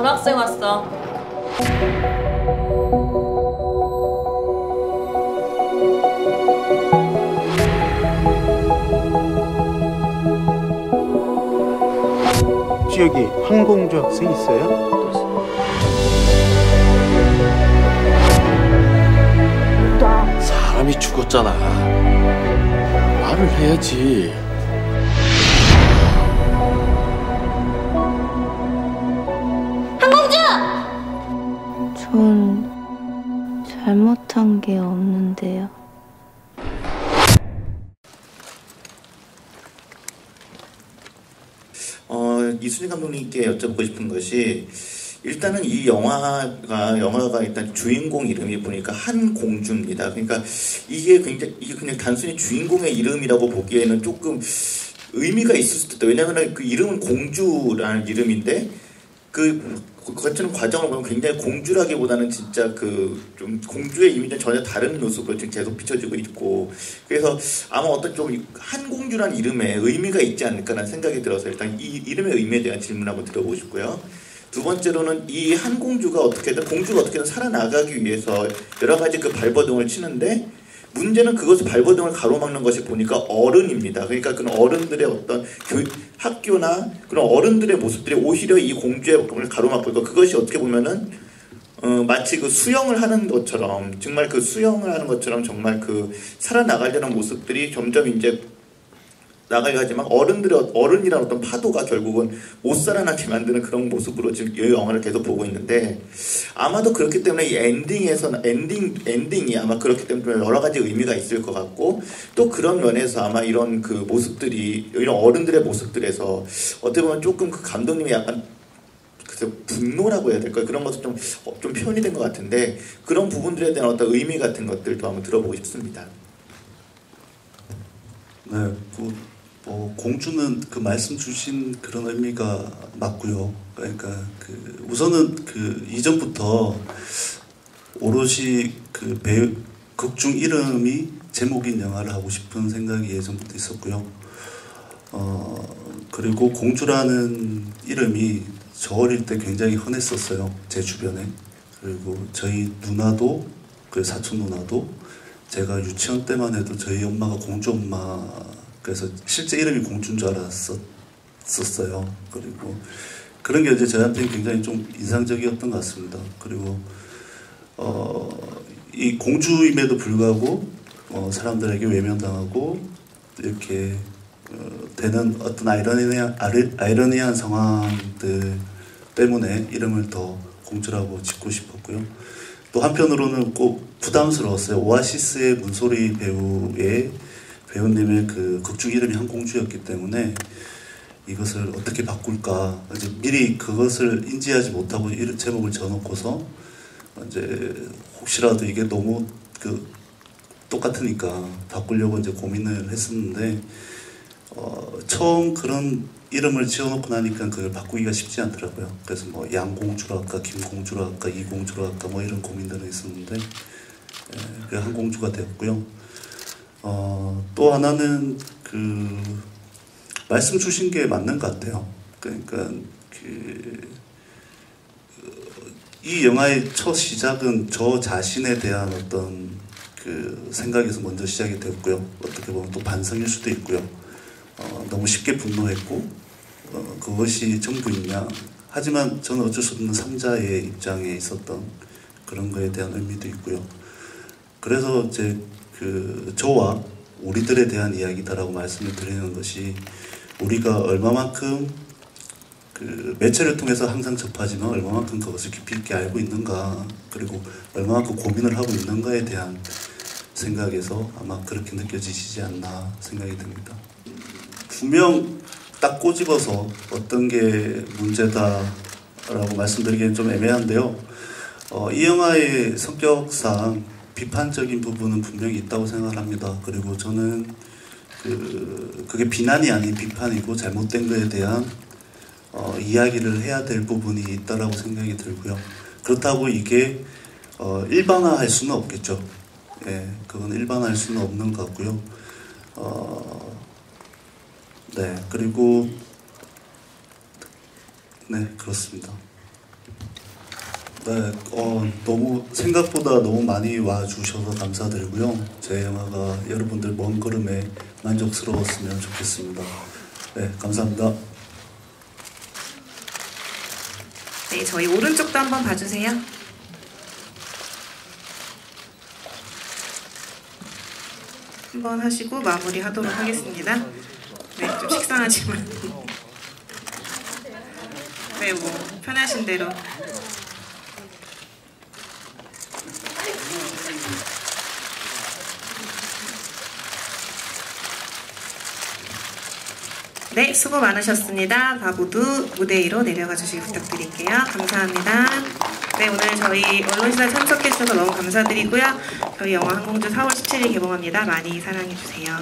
전학생 왔어. 혹시 여기 황공주 학생 있어요? 사람이 죽었잖아. 말을 해야지. 어, 이순희 감독님께 여쭤보고 싶은 것이 일단은 이 영화가 영화가 일단 주인공 이름이 보니까 한 공주입니다. 그러니까 이게 굉장히 이게 그냥 단순히 주인공의 이름이라고 보기에는 조금 의미가 있을 수도 있다. 왜냐하면 그 이름은 공주라는 이름인데 그 거치는 과정을 보면 굉장히 공주라기보다는 진짜 그 좀 공주의 이미지는 전혀 다른 모습으로 지금 계속 비춰지고 있고 그래서 아마 어떤 좀 한공주라는 이름에 의미가 있지 않을까라는 생각이 들어서 일단 이 이름의 의미에 대한 질문 한번 드려보고 싶고요. 두 번째로는 이 한공주가 어떻게든 공주가 어떻게든 살아나가기 위해서 여러 가지 그 발버둥을 치는데 문제는 그것을 발버둥을 가로막는 것이 보니까 어른입니다. 그러니까 그런 어른들의 어떤 교, 학교나 그런 어른들의 모습들이 오히려 이 공주의 꿈을 가로막고 있고 그것이 어떻게 보면은 어, 마치 그 수영을 하는 것처럼 정말 그 수영을 하는 것처럼 정말 그 살아나가려는 모습들이 점점 이제 나가려 하지만 어른들의 어른이라는 어떤 파도가 결국은 못 살아나게 만드는 그런 모습으로 지금 이 영화를 계속 보고 있는데 아마도 그렇기 때문에 이 엔딩에서 엔딩 엔딩이 아마 그렇기 때문에 여러 가지 의미가 있을 것 같고 또 그런 면에서 아마 이런 그 모습들이 이런 어른들의 모습들에서 어떻게 보면 조금 그 감독님이 약간 분노라고 해야 될까요? 그런 것도 좀, 어, 좀 표현이 된 것 같은데 그런 부분들에 대한 어떤 의미 같은 것들도 한번 들어보고 싶습니다. 네, 그, 뭐 공주는 그 말씀 주신 그런 의미가 맞고요. 그러니까 그 우선은 그 이전부터 오롯이 그 배우 극중 이름이 제목인 영화를 하고 싶은 생각이 예전부터 있었고요. 어 그리고 공주라는 이름이 저 어릴 때 굉장히 흔했었어요. 제 주변에. 그리고 저희 누나도 그 사촌 누나도 제가 유치원 때만 해도 저희 엄마가 공주 엄마 그래서 실제 이름이 공주인 줄 알았었어요. 그리고 그런 게 이제 저한테는 굉장히 좀 인상적이었던 것 같습니다. 그리고 어, 이 공주임에도 불구하고 어, 사람들에게 외면당하고 이렇게 어, 되는 어떤 아이러니한, 아이러니한 상황들 때문에 이름을 더 공주라고 짓고 싶었고요. 또 한편으로는 꼭 부담스러웠어요. 오아시스의 문소리 배우의 배우님의 그 극중 이름이 한공주였기 때문에 이것을 어떻게 바꿀까 이제 미리 그것을 인지하지 못하고 이런 제목을 지어놓고서 이제 혹시라도 이게 너무 그 똑같으니까 바꾸려고 이제 고민을 했었는데 어, 처음 그런 이름을 지어놓고 나니까 그걸 바꾸기가 쉽지 않더라고요. 그래서 뭐 양공주라 할까, 김공주라 할까, 이공주라 할까 뭐 이런 고민들은 있었는데 예, 그 한공주가 되었고요. 어, 또 하나는 그 말씀 주신 게 맞는 것 같아요. 그러니까 그, 이 영화의 첫 시작은 저 자신에 대한 어떤 그 생각에서 먼저 시작이 되었고요. 어떻게 보면 또 반성일 수도 있고요. 어, 너무 쉽게 분노했고 어, 그것이 전부이냐. 하지만 저는 어쩔 수 없는 삼자의 입장에 있었던 그런 거에 대한 의미도 있고요. 그래서 이제 그 저와 우리들에 대한 이야기다라고 말씀을 드리는 것이 우리가 얼마만큼 그 매체를 통해서 항상 접하지만 얼마만큼 그것을 깊이 있게 알고 있는가 그리고 얼마만큼 고민을 하고 있는가에 대한 생각에서 아마 그렇게 느껴지시지 않나 생각이 듭니다. 분명 딱 꼬집어서 어떤 게 문제다라고 말씀드리기엔 좀 애매한데요. 어, 이 영화의 성격상 비판적인 부분은 분명히 있다고 생각합니다. 그리고 저는 그 그게 비난이 아닌 비판이고 잘못된 것에 대한 어, 이야기를 해야 될 부분이 있다라고 생각이 들고요. 그렇다고 이게 어, 일반화할 수는 없겠죠. 예, 그건 일반화할 수는 없는 것 같고요. 어, 네, 그리고 네 그렇습니다. 네, 어, 너무 생각보다 너무 많이 와 주셔서 감사드리고요. 제 영화가 여러분들 먼 걸음에 만족스러웠으면 좋겠습니다. 네, 감사합니다. 네, 저희 오른쪽도 한번 봐주세요. 한번 하시고 마무리하도록 하겠습니다. 네, 좀 식상하지만. 네, 뭐 편하신 대로. 네, 수고 많으셨습니다. 바보도 무대 위로 내려가 주시기 부탁드릴게요. 감사합니다. 네, 오늘 저희 언론시사 참석해 주셔서 너무 감사드리고요. 저희 영화 항공주 4월 17일 개봉합니다. 많이 사랑해 주세요.